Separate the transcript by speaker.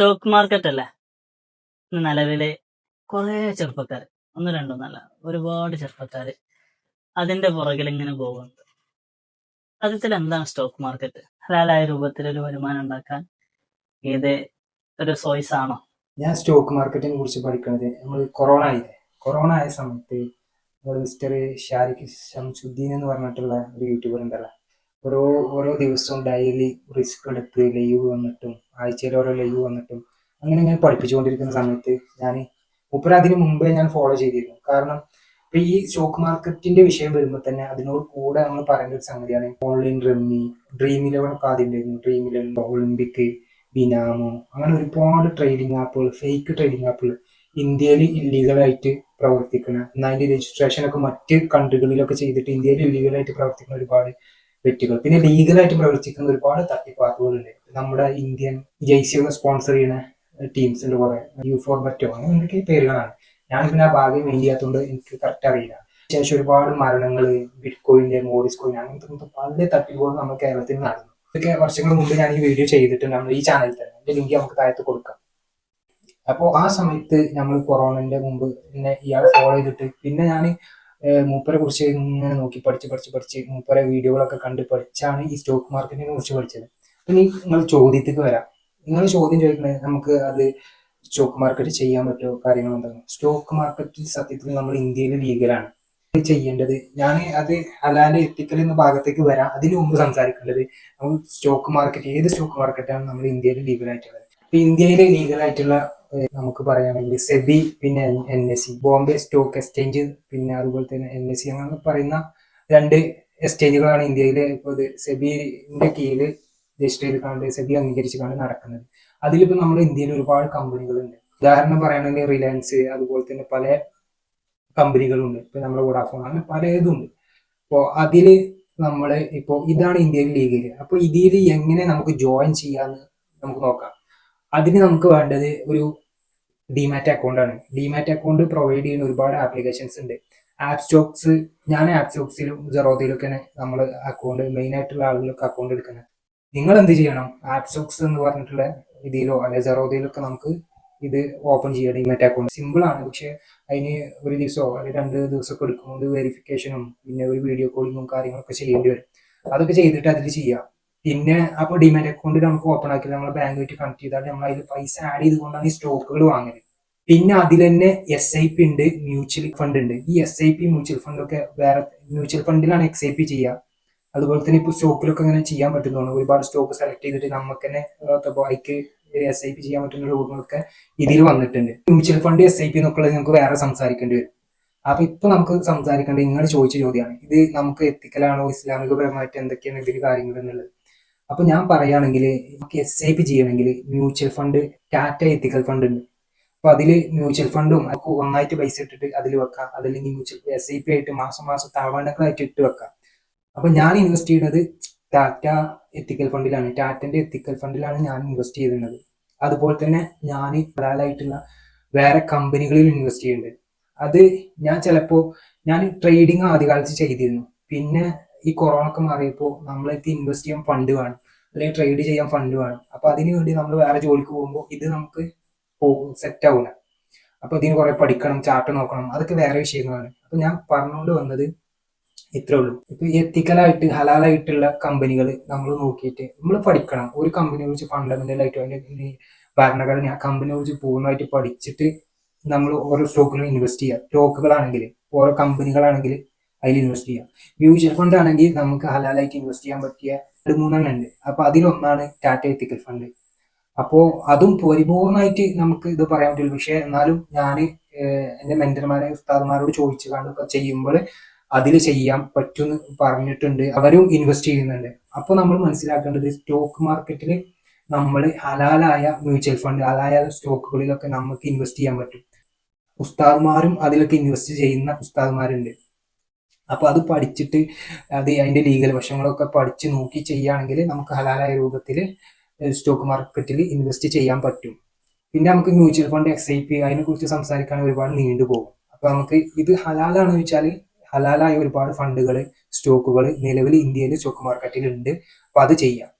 Speaker 1: Stock market അല്ലേ? നിലവിൽ കുറെ ചെറുപ്പക്കാർ ഒന്ന് രണ്ടൊന്നല്ല ഒരുപാട് ചെറുപ്പക്കാർ അതിന്റെ പുറകിൽ ഇങ്ങനെ പോകുന്നത് അതിൽ എന്താണ് സ്റ്റോക്ക് മാർക്കറ്റ് ഹലാലായ രൂപത്തിൽ ഒരു വരുമാനം ഉണ്ടാക്കാൻ ഇത് ഒരു സോയ്സ് ആണോ?
Speaker 2: ഞാൻ സ്റ്റോക്ക് മാർക്കറ്റിനെ കുറിച്ച് പഠിക്കുന്നത് നമ്മൾ കൊറോണ ആയില്ലേ? കൊറോണ ആയ സമയത്ത് നമ്മൾ മിസ്റ്റർ ഷാരിഖ് ഷംസുദ്ദീൻ എന്ന് പറഞ്ഞിട്ടുള്ള ഒരു യൂട്യൂബർ ഉണ്ടല്ലോ. ഓരോ ഓരോ ദിവസവും ഡെയിലി റിസ്ക് എടുത്ത് ലൈവ് വന്നിട്ടും ആഴ്ചയിൽ ഓരോ ലൈവ് വന്നിട്ടും അങ്ങനെ ഇങ്ങനെ പഠിപ്പിച്ചുകൊണ്ടിരിക്കുന്ന സമയത്ത് ഞാൻ മുപ്പര അതിന് മുമ്പേ ഞാൻ ഫോളോ ചെയ്തിരുന്നു. കാരണം ഇപ്പൊ ഈ സ്റ്റോക്ക് മാർക്കറ്റിന്റെ വിഷയം വരുമ്പോൾ തന്നെ അതിനോട് കൂടെ നമ്മൾ പറയേണ്ട ഒരു സംഗതിയാണ് ഓൺലൈൻ റമ്മി ഡ്രീം ഇലവൻ ഒക്കെ ആദ്യം ഉണ്ടായിരുന്നു. ഡ്രീം ഇലവൻ ഒളിമ്പിക് ബിനാമോ അങ്ങനെ ഒരുപാട് ട്രേഡിംഗ് ആപ്പുകൾ ഫേക്ക് ട്രേഡിംഗ് ആപ്പുകൾ ഇന്ത്യയിൽ ഇല്ലീഗലായിട്ട് പ്രവർത്തിക്കുന്ന എന്നാൽ അതിന്റെ രജിസ്ട്രേഷൻ ഒക്കെ മറ്റ് കൺട്രികളിലൊക്കെ ചെയ്തിട്ട് ഇന്ത്യയിൽ ഇല്ലീഗലായിട്ട് പ്രവർത്തിക്കുന്ന ഒരുപാട് വ്യക്തികൾ. പിന്നെ ലീഗലായിട്ട് പ്രവർത്തിക്കുന്ന ഒരുപാട് തട്ടിപ്പാക്കുകളുണ്ട്. നമ്മുടെ ഇന്ത്യൻ ജയ്സിയൊക്കെ സ്പോൺസർ ചെയ്യുന്ന ടീംസിന്റെ കുറെ. യു ഫോർ ബറ്റോ അങ്ങനെ എന്തൊക്കെ പേരുകളാണ്. ഞാൻ പിന്നെ ആ ഭാഗ്യം വേണ്ടി ചെയ്യാത്തതുകൊണ്ട് എനിക്ക് കറക്റ്റ് അറിയില്ല. ശേഷം ഒരുപാട് മരണങ്ങൾ ബിറ്റ് കോയിന്റെ മോറിസ് കോയിൻ അങ്ങനത്തെ പല തട്ടിപ്പുകളും നമ്മൾ കേരളത്തിൽ നടന്നു. ഇതൊക്കെ വർഷങ്ങൾ മുമ്പ് ഞാൻ ഈ വീഡിയോ ചെയ്തിട്ടുണ്ട്. നമ്മൾ ഈ ചാനലിൽ തന്നെ. എന്റെ ലിങ്ക് നമുക്ക് താഴത്ത് കൊടുക്കാം. അപ്പോൾ ആ സമയത്ത് നമ്മൾ കൊറോണന്റെ മുമ്പ് പിന്നെ ഇയാൾ ഫോളോ ചെയ്തിട്ട് പിന്നെ ഞാൻ മൂപ്പരെ കുറിച്ച് ഇങ്ങനെ നോക്കി പഠിച്ച് പഠിച്ച് പഠിച്ച് മൂപ്പരെ വീഡിയോകളൊക്കെ കണ്ട് പഠിച്ചാണ് ഈ സ്റ്റോക്ക് മാർക്കറ്റിനെ കുറിച്ച് പഠിച്ചത്. പിന്നെ നിങ്ങൾ ചോദ്യത്തേക്ക് വരാം. നിങ്ങൾ ചോദ്യം ചോദിക്കണേ നമുക്ക് അത് സ്റ്റോക്ക് മാർക്കറ്റ് ചെയ്യാൻ പറ്റുമോ? കാര്യങ്ങളുണ്ടെന്ന് സ്റ്റോക്ക് മാർക്കറ്റ് സത്യത്തിൽ നമ്മൾ ഇന്ത്യയിൽ ലീഗലാണ് ചെയ്യേണ്ടത് ഞാൻ അത് അലാന്റെ എത്തിക്കൽ എന്ന ഭാഗത്തേക്ക് വരാം. അതിനു മുമ്പ് സംസാരിക്കേണ്ടത് നമ്മൾ സ്റ്റോക്ക് മാർക്കറ്റ് ഏത് സ്റ്റോക്ക് മാർക്കറ്റാണ് നമ്മൾ ഇന്ത്യയിൽ ലീഗലായിട്ടുള്ളത് ഇപ്പൊ ഇന്ത്യയിലെ ലീഗലായിട്ടുള്ള നമുക്ക് പറയുകയാണെങ്കിൽ സെബി പിന്നെ N S C. Bombay stock exchange പിന്നെ അതുപോലെ തന്നെ എൻ എസ് സി അങ്ങനെ പറയുന്ന രണ്ട് എക്സ്ചേഞ്ചുകളാണ് ഇന്ത്യയിലെ ഇപ്പോൾ സെബിന്റെ കീഴിൽ രജിസ്റ്റർ ചെയ്തിട്ടാണ് സെബി അംഗീകരിച്ചിട്ടാണ് നടക്കുന്നത്. അതിലിപ്പോൾ നമ്മുടെ ഇന്ത്യയിൽ ഒരുപാട് കമ്പനികളുണ്ട്. ഉദാഹരണം പറയുകയാണെങ്കിൽ റിലയൻസ് അതുപോലെ തന്നെ പല കമ്പനികളുണ്ട്. ഇപ്പൊ നമ്മുടെ വോഡാഫോൺ അങ്ങനെ പലതുണ്ട് അപ്പോൾ അതിൽ നമ്മൾ ഇപ്പോൾ ഇതാണ് ഇന്ത്യയിൽ ലീഗിൽ അപ്പോൾ ഇതിൽ എങ്ങനെ നമുക്ക് ജോയിൻ ചെയ്യാന്ന് നമുക്ക് നോക്കാം. അതിന് നമുക്ക് വേണ്ടത് ഒരു ഡിമാറ്റ് അക്കൗണ്ട് ആണ്. ഡിമാറ്റ് അക്കൗണ്ട് പ്രൊവൈഡ് ചെയ്യുന്ന ഒരുപാട് ആപ്ലിക്കേഷൻസ് ഉണ്ട്. ആപ്പ് സ്റ്റോക്സ് ഞാൻ ആപ്പ് സ്റ്റോക്സിലും ജെറോദയിലൊക്കെയാണ് നമ്മൾ അക്കൗണ്ട് മെയിൻ ആയിട്ടുള്ള ആളുകളൊക്കെ അക്കൗണ്ട് എടുക്കുന്നത്. നിങ്ങൾ എന്ത് ചെയ്യണം? ആപ്പ് സ്റ്റോക്സ് എന്ന് പറഞ്ഞിട്ടുള്ള ഇതിലോ അല്ലെ ജെറോദയിലൊക്കെ നമുക്ക് ഇത് ഓപ്പൺ ചെയ്യുക ഡിമാറ്റ് അക്കൗണ്ട് സിമ്പിൾ ആണ്. പക്ഷെ അതിന് ഒരു ദിവസമോ അല്ലെങ്കിൽ രണ്ട് ദിവസമൊക്കെ എടുക്കുമ്പോൾ വെരിഫിക്കേഷനും പിന്നെ ഒരു വീഡിയോ കോളിങ്ങും കാര്യങ്ങളൊക്കെ ചെയ്യേണ്ടി വരും. അതൊക്കെ ചെയ്തിട്ട് അതിൽ ചെയ്യാം. പിന്നെ അപ്പോൾ ഡിമാറ്റ് അക്കൗണ്ട് നമുക്ക് ഓപ്പൺ ആക്കി നമ്മൾ ബാങ്കുമായിട്ട് കണക്ട് ചെയ്താൽ നമ്മൾ അതിൽ പൈസ ആഡ് ചെയ്തുകൊണ്ടാണ് ഈ സ്റ്റോക്കുകൾ വാങ്ങുന്നത് പിന്നെ അതിൽ തന്നെ എസ് ഐ പി ഉണ്ട് മ്യൂച്വൽ ഫണ്ട് ഉണ്ട്. ഈ എസ് ഐ പി മ്യൂച്വൽ ഫണ്ടൊക്കെ വേറെ മ്യൂച്വൽ ഫണ്ടിലാണ് എക്സ് ഐ പി ചെയ്യുക അതുപോലെ തന്നെ ഇപ്പോൾ സ്റ്റോക്കിലൊക്കെ അങ്ങനെ ചെയ്യാൻ പറ്റുന്നതാണ്. ഒരുപാട് സ്റ്റോക്ക് സെലക്ട് ചെയ്തിട്ട് നമുക്ക് തന്നെ ബൈക്ക് എസ് ഐ പി ചെയ്യാൻ പറ്റുന്ന രൂപങ്ങളൊക്കെ ഇതിൽ വന്നിട്ടുണ്ട്. Mutual fund S I P എന്നൊക്കെ നമുക്ക് വേറെ സംസാരിക്കേണ്ടി വരും. അപ്പൊ ഇപ്പൊ നമുക്ക് സംസാരിക്കേണ്ടത് നിങ്ങൾ ചോദിച്ച ചോദ്യമാണ് ഇത് നമുക്ക് എത്തിക്കലാണോ ഇസ്ലാമികപരമായിട്ട് എന്തൊക്കെയാണ് ഇതിൽ കാര്യങ്ങൾ എന്നുള്ളത്? അപ്പൊ ഞാൻ പറയുകയാണെങ്കിൽ നമുക്ക് എസ് ഐ പി ചെയ്യണമെങ്കിൽ mutual fund Tata ethical fund ഉണ്ട്. അപ്പൊ അതിൽ മ്യൂച്വൽ ഫണ്ടും ഒന്നായിട്ട് പൈസ ഇട്ടിട്ട് അതിൽ വെക്കാം. അതല്ലെങ്കിൽ മ്യൂച്വൽ എസ് ഐ പി ആയിട്ട് മാസം മാസം തവണകളായിട്ട് ഇട്ട് വെക്കാം. അപ്പൊ ഞാൻ ഇൻവെസ്റ്റ് ചെയ്യുന്നത് ടാറ്റ എത്തിക്കൽ ഫണ്ടിലാണ് ടാറ്റന്റെ എത്തിക്കൽ ഫണ്ടിലാണ് ഞാൻ ഇൻവെസ്റ്റ് ചെയ്യുന്നത്. അതുപോലെ തന്നെ ഞാൻ ഹലാലായിട്ടുള്ള വേറെ കമ്പനികളിൽ ഇൻവെസ്റ്റ് ചെയ്യുന്നുണ്ട്. അത് ഞാൻ ചിലപ്പോൾ ഞാൻ ട്രേഡിങ് ആദ്യകാലത്ത് ചെയ്തിരുന്നു. പിന്നെ ഈ കൊറോണ ഒക്കെ മാറിയപ്പോൾ നമ്മളെത്തി ഇൻവെസ്റ്റ് ചെയ്യാൻ ഫണ്ട് വേണം. അല്ലെങ്കിൽ ട്രേഡ് ചെയ്യാൻ ഫണ്ട് വേണം. അപ്പൊ അതിനു വേണ്ടി നമ്മൾ വേറെ ജോലിക്ക് പോകുമ്പോൾ ഇത് നമുക്ക് പോകും സെറ്റ് ആവില്ല അപ്പൊ ഇതിന് കുറെ പഠിക്കണം ചാർട്ട് നോക്കണം. അതൊക്കെ വേറെ വിഷയങ്ങളാണ്. അപ്പൊ ഞാൻ പറഞ്ഞുകൊണ്ട് വന്നത് ഇത്രേ ഉള്ളൂ. ഇപ്പൊ എത്തിക്കലായിട്ട് ഹലാലായിട്ടുള്ള കമ്പനികൾ നമ്മൾ നോക്കിയിട്ട് നമ്മൾ പഠിക്കണം. ഒരു കമ്പനിയെ കുറിച്ച് ഫണ്ടമെന്റൽ ആയിട്ട് അതിന്റെ ഭരണഘടന ആ കമ്പനിയെ കുറിച്ച് പൂർണമായിട്ട് പഠിച്ചിട്ട് നമ്മൾ ഓരോ സ്റ്റോക്കിലും ഇൻവെസ്റ്റ് ചെയ്യുക സ്റ്റോക്കുകളാണെങ്കിൽ ഓരോ കമ്പനികളാണെങ്കിൽ അതിൽ ഇൻവെസ്റ്റ് ചെയ്യാം. മ്യൂച്വൽ ഫണ്ട് ആണെങ്കിൽ നമുക്ക് ഹലാലായിട്ട് ഇൻവെസ്റ്റ് ചെയ്യാൻ പറ്റിയ ഒരു മൂന്നെണ്ണം ഉണ്ട്. അപ്പൊ അതിലൊന്നാണ് ടാറ്റ എത്തിക്കൽ ഫണ്ട് അപ്പോൾ അതും പരിപൂർണമായിട്ട് നമുക്ക് ഇത് പറയാൻ പറ്റില്ല പക്ഷെ എന്നാലും ഞാൻ എന്റെ മെന്റർമാരെ ഉസ്താദ്മാരോട് ചോദിച്ചു കാണും ചെയ്യുമ്പോൾ അതിൽ ചെയ്യാൻ പറ്റുമെന്ന് പറഞ്ഞിട്ടുണ്ട്. അവരും ഇൻവെസ്റ്റ് ചെയ്യുന്നുണ്ട്. അപ്പൊ നമ്മൾ മനസ്സിലാക്കേണ്ടത് സ്റ്റോക്ക് മാർക്കറ്റിൽ നമ്മൾ ഹലാലായ മ്യൂച്വൽ ഫണ്ട് ഹലായ സ്റ്റോക്കുകളിലൊക്കെ നമുക്ക് ഇൻവെസ്റ്റ് ചെയ്യാൻ പറ്റും. ഉസ്താദ്മാരും അതിലൊക്കെ ഇൻവെസ്റ്റ് ചെയ്യുന്ന ഉസ്താദ്മാരുണ്ട്. അപ്പൊ അത് പഠിച്ചിട്ട് അത് അതിന്റെ ലീഗൽ വശങ്ങളൊക്കെ പഠിച്ച് നോക്കി ചെയ്യുകയാണെങ്കിൽ നമുക്ക് ഹലാലായ രൂപത്തിൽ സ്റ്റോക്ക് മാർക്കറ്റിൽ ഇൻവെസ്റ്റ് ചെയ്യാൻ പറ്റും. പിന്നെ നമുക്ക് mutual fund S I P അതിനെ കുറിച്ച് സംസാരിക്കാൻ ഒരുപാട് നീണ്ടുപോകും അപ്പൊ നമുക്ക് ഇത് ഹലാലാണെന്ന് വെച്ചാൽ ഹലാലായ ഒരുപാട് ഫണ്ടുകൾ സ്റ്റോക്കുകൾ നിലവിൽ ഇന്ത്യയിൽ സ്റ്റോക്ക് മാർക്കറ്റിൽ ഉണ്ട്. അപ്പൊ അത് ചെയ്യാം.